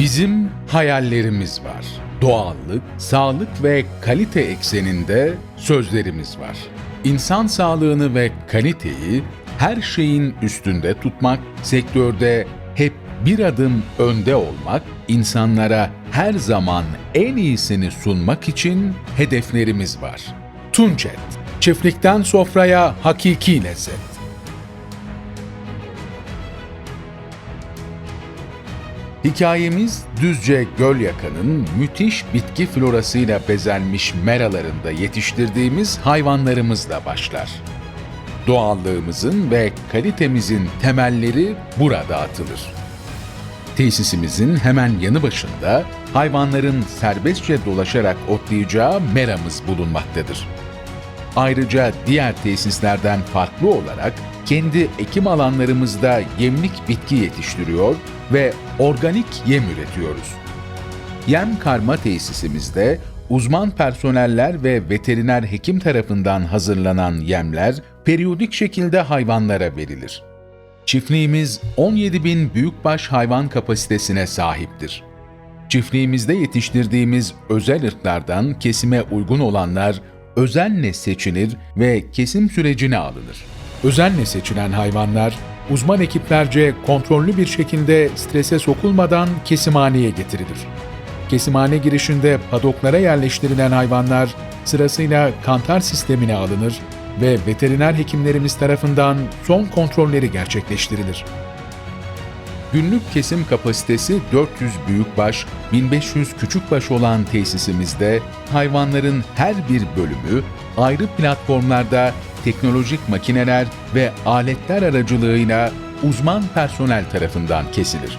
Bizim hayallerimiz var. Doğallık, sağlık ve kalite ekseninde sözlerimiz var. İnsan sağlığını ve kaliteyi her şeyin üstünde tutmak, sektörde hep bir adım önde olmak, insanlara her zaman en iyisini sunmak için hedeflerimiz var. Tunçet, çiftlikten sofraya hakiki lezzet. Hikayemiz Düzce Gölyakan'ın müthiş bitki florasıyla bezenmiş meralarında yetiştirdiğimiz hayvanlarımızla başlar. Doğallığımızın ve kalitemizin temelleri burada atılır. Tesisimizin hemen yanı başında hayvanların serbestçe dolaşarak otlayacağı meramız bulunmaktadır. Ayrıca diğer tesislerden farklı olarak kendi ekim alanlarımızda yemlik bitki yetiştiriyor ve organik yem üretiyoruz. Yem karma tesisimizde uzman personeller ve veteriner hekim tarafından hazırlanan yemler periyodik şekilde hayvanlara verilir. Çiftliğimiz 17 bin büyükbaş hayvan kapasitesine sahiptir. Çiftliğimizde yetiştirdiğimiz özel ırklardan kesime uygun olanlar özenle seçilir ve kesim sürecine alınır. Özenle seçilen hayvanlar uzman ekiplerce kontrollü bir şekilde strese sokulmadan kesimhaneye getirilir. Kesimhane girişinde padoklara yerleştirilen hayvanlar sırasıyla kantar sistemine alınır ve veteriner hekimlerimiz tarafından son kontrolleri gerçekleştirilir. Günlük kesim kapasitesi 400 büyükbaş, 1500 küçükbaş olan tesisimizde hayvanların her bir bölümü ayrı platformlarda teknolojik makineler ve aletler aracılığıyla uzman personel tarafından kesilir.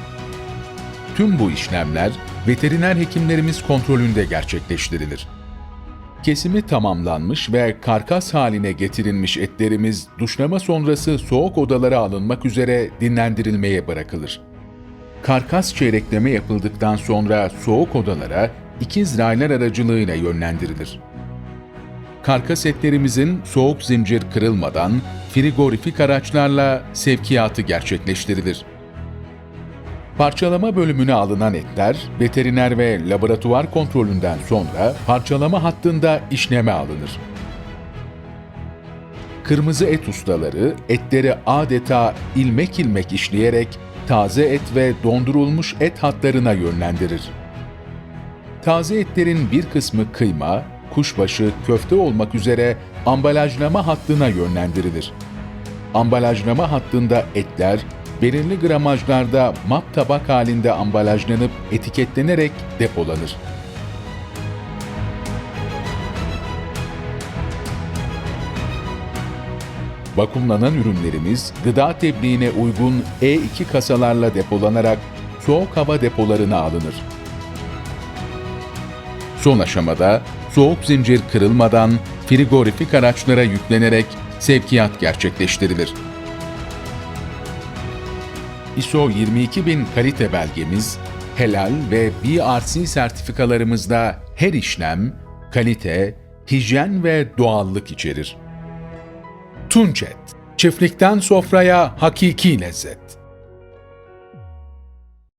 Tüm bu işlemler veteriner hekimlerimiz kontrolünde gerçekleştirilir. Kesimi tamamlanmış ve karkas haline getirilmiş etlerimiz duşlama sonrası soğuk odalara alınmak üzere dinlendirilmeye bırakılır. Karkas çeyrekleme yapıldıktan sonra soğuk odalara ikiz raylar aracılığıyla yönlendirilir. Karkas etlerimizin soğuk zincir kırılmadan frigorifik araçlarla sevkiyatı gerçekleştirilir. Parçalama bölümüne alınan etler, veteriner ve laboratuvar kontrolünden sonra parçalama hattında işleme alınır. Kırmızı et ustaları etleri adeta ilmek ilmek işleyerek taze et ve dondurulmuş et hatlarına yönlendirir. Taze etlerin bir kısmı kıyma, kuşbaşı, köfte olmak üzere ambalajlama hattına yönlendirilir. Ambalajlama hattında etler belirli gramajlarda map tabak halinde ambalajlanıp etiketlenerek depolanır. Vakumlanan ürünlerimiz gıda tebliğine uygun E2 kasalarla depolanarak soğuk hava depolarına alınır. Son aşamada soğuk zincir kırılmadan frigorifik araçlara yüklenerek sevkiyat gerçekleştirilir. ISO 22000 kalite belgemiz, helal ve BRC sertifikalarımızda her işlem, kalite, hijyen ve doğallık içerir. Tunçet, çiftlikten sofraya hakiki lezzet.